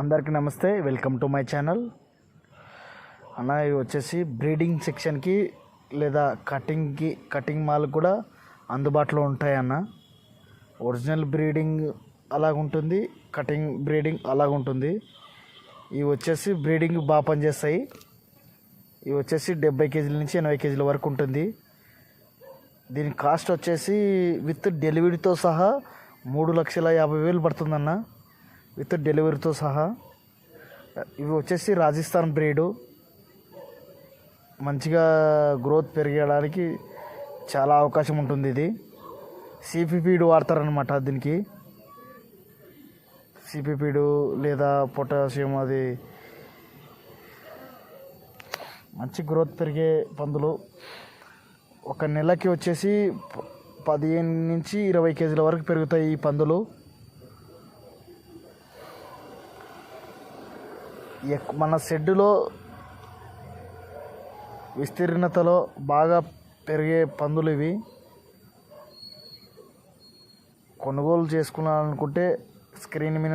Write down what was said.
అందరికీ నమస్తే welcome to my channel. అన్న ఇవి వచ్చేసి బ్రీడింగ్ సెక్షన్కి లేదా కటింగ్కి కటింగ్ మాల్ కూడా అందుబాటులో ఉంటాయి అన్న. ఒరిజినల్ బ్రీడింగ్ అలాగుంటుంది కటింగ్ బ్రీడింగ్ అలాగుంటుంది ఇవి వచ్చేసి బ్రీడింగ్ బాగా పనిచేస్తాయి. ఇవి వచ్చేసి డెబ్బై కేజీల నుంచి ఎనభై కేజీల వరకు ఉంటుంది. దీని కాస్ట్ వచ్చేసి విత్ డెలివరీతో సహా మూడు లక్షల యాభై వేలు పడుతుందన్న. విత్ డెలివరీతో సహా. ఇవి వచ్చేసి రాజస్థాన్ బ్రీడు. మంచిగా గ్రోత్ పెరగడానికి చాలా అవకాశం ఉంటుంది ఇది. సిపిపీడు వాడతారనమాట దీనికి. సిపిపీడు లేదా పొటాషియం అది మంచి గ్రోత్ పెరిగే పందులు. ఒక నెలకి వచ్చేసి ప- పదిహేను నుంచి ఇరవై కేజీల వరకు పెరుగుతాయి ఈ పందులు. మన షెడ్డులో విస్తీర్ణతలో బాగా పెరిగే పందులు ఇవి. కొనుగోలు చేసుకున్నాలనుకుంటే స్క్రీన్ మీద